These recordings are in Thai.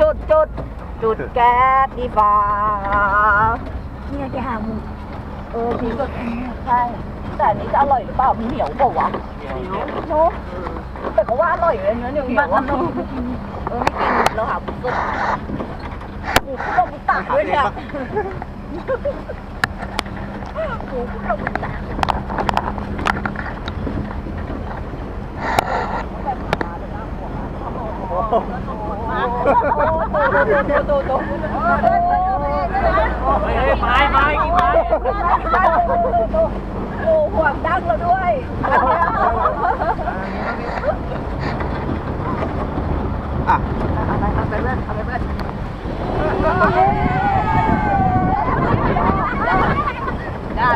จุดจุดจุดแก๊สดีฟ้าเนี่ยแกหามุมเออจริงก็ใช่แต่อันนี้จะอร่อยหรือเปล่ามันเหนียวเปล่าวะเหนียวเหนียวเนาะแต่ก็ว่าอร่อยอยู่เลยเนื้อเหนียวเหนียวอะเออไม่กินเราหาบุกสุดหมูคุโรบุตะด้วยเนี่ยหมูคุโรบุตะโอ้โห เฮ้ยเฮ้ยไม้ไม้กินไม้โอ้ห่วงดังเราด้วยอะอะไรอาไปเล่นเอาไปเล่น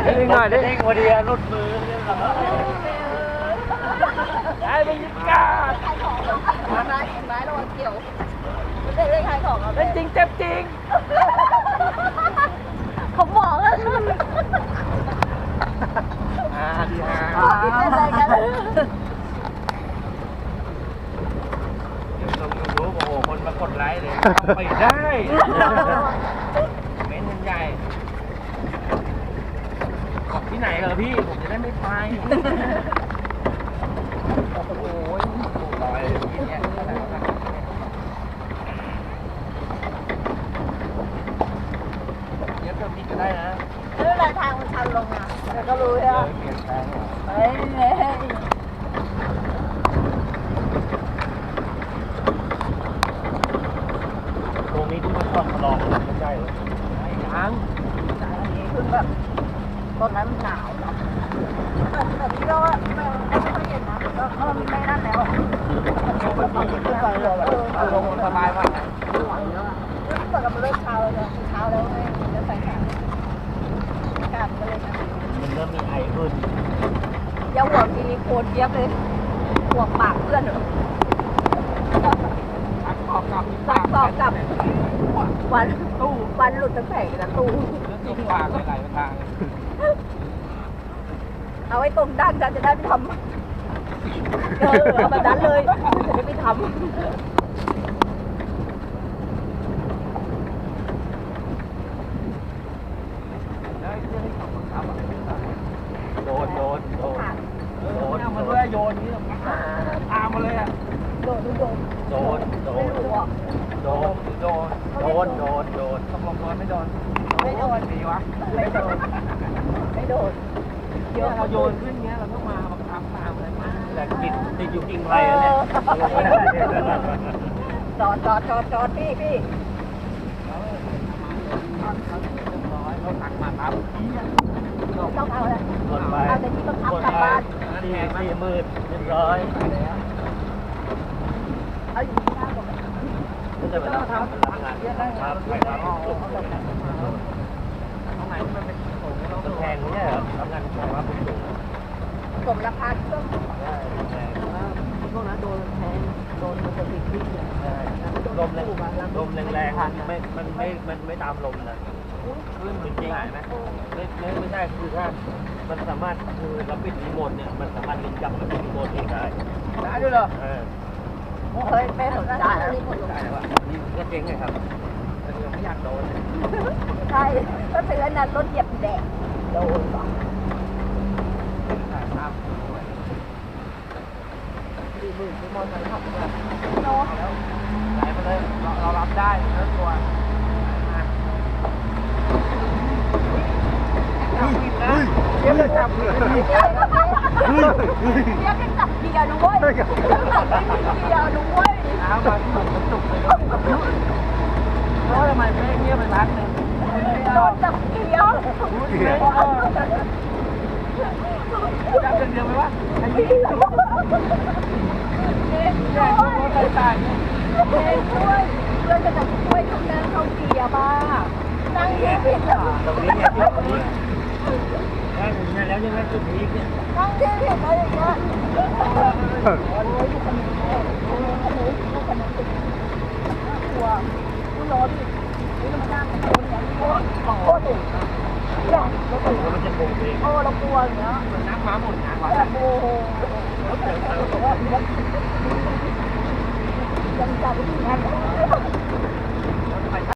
เด้งหน่อยเด้งวันเดียวลุดมือไอ้ไม่ยิงกา ไม้ไม้ระวังเกี่ยวไม่ ได้เล่นขายของเอาไปเป็นจริงเจ็บจริง เขาบอกแล้วอ่าดีฮะคิดอะไรกันเดี๋ยวลงยูทูบโอ้โหคนมากดไลค์เลยไม่ได้เม้นต์ใหญ่บอกที่ไหนเหรอพี่ ผมจะได้ไม่ไปโอ้โหต่อยกินเนี่ยเดี๋ยวเพิ่มนิด ก็ได้นะไม่เป็นไรทางมันชันลงอะเดี๋ยวก็รู้เอใช่ไหมอเปลี่ยนแปลงเหรอเฮ้ยเฮ้ยตรงนี้ที่มันชอบลองไม่ใช่เหรอไม่ยังแต่อันนี้คือแบบตอนนั้นมันหนาวเนาะแต่แต่พี่ก็ว่าไม่ไม่ค่อยเย็นนะก็ก็มีไม่นั่นแล้วมันมันขึ้นไปเลยแบบอารมณ์สบายมากไหวแล้วอะเปิดกับมันเริ่มเช้าแล้วเนอะเช้าแล้วไงจะ ใส่แขนอากาศมันก็เลยนะมันเริ่มมีไอขึ้นอย่าห่วงทีโคนเยียบเลยห่วงปากเพื่อนเหรอชักออกกับสักตอบกลับวันตู้วันหลุดตั้งแต่ละตู้ตกปากไหลไปทางเอาไว้ตรงด้านฉันจะได้ไม่ทำเออเอาแบบนั้นเลยจะได้ไม่ทำ โดนโดนโดนโดนเอามา ด้วยโยนนี้ตามมาเลยอะโดนโดนโดนโดไม่นรู้อะโดนโดนโดนโดนโดนต้องลงโดนไม่โดนไม่โดนดีวะไม่โดนไม่โดนเยอะเราโยนขึ้นเงี้ยเราต้องมาบังคับตามเลยมาแต่ติดติดอยู่กิ่งไรเนี่ยลงไม่ได้จอดจอดจอดจอดพี่พี่เราตักมาครับต้องเอาเลยหล่นไปเอาแต่ที่ต้องขับหล่นกลับไปบ้า นสี่สี่หมื่นเรียบร้อยเอาอยู่ที่หน้าก่อนก็จะไปทำทำงานครับไปครับตรงไหนมันเป็นมันแพงเนี่ยทำงานของว่าผมสูงสมราคาเครื่องช่วงนั้นโดนแทงโดนมันจะติดที่เนี่ยลมแรงลมแรงๆไม่มันไม่มันไม่ตามลมนะ ขึ้นจริงๆไหมไม่ไม่ไม่ใช่คือถ้ามันสามารถคือเราปิดรีโมทเนี่ยมันสามารถลิงก์กลับมาที่รีโมทเองได้ได้ด้วยเหรอเออเฮ้ยไม่สนใจแล้วได้แล้วนี่ก็เจ๊งไงครับแต่ยังไม่อยากโดนใช่ก็ซื้ออันนั้นรถเหยียบแดดโดนว่ะถ่ายภาพสี่หมื่นที่มอเตอร์ไซค์ขับมาเนาะแล้วไหลมาเลยเราเรารับได้ไม่ต้องกลัวมาเดี๋ยวจะจับเลยเรียกกันจับเบียร์ด้วย จับไม่มีเบียร์ด้วยน้ำมันมันจุกเลยแล้วทำไมไม่เงียบไปพักหนึ่งโดนจับเบียร์จับเดียวไหมวะไอ้นี่แย่รถต่างๆเองช่วยเพื่อนจะจับช่วยทำงานเขาเบียร์บ้านั่งเยี่ผิดแล้วตรงนี้เนี่ยจุดนี้ ได้ถึงเนี่ยแล้วยังไงจุดนี้เนี่ยนั่งเยี่ผิดอะไรอย่างเงี้ยกลัวผู้ร้อนนี่มันนั่งคนอย่างนี้โคตรดุเนี่ยมันจะโกงเองโอ้เรากลัวอย่างเงี้ยเหมือนนักม้าหมุนนะวะโอ้โหยังจับไม่ถึงนะ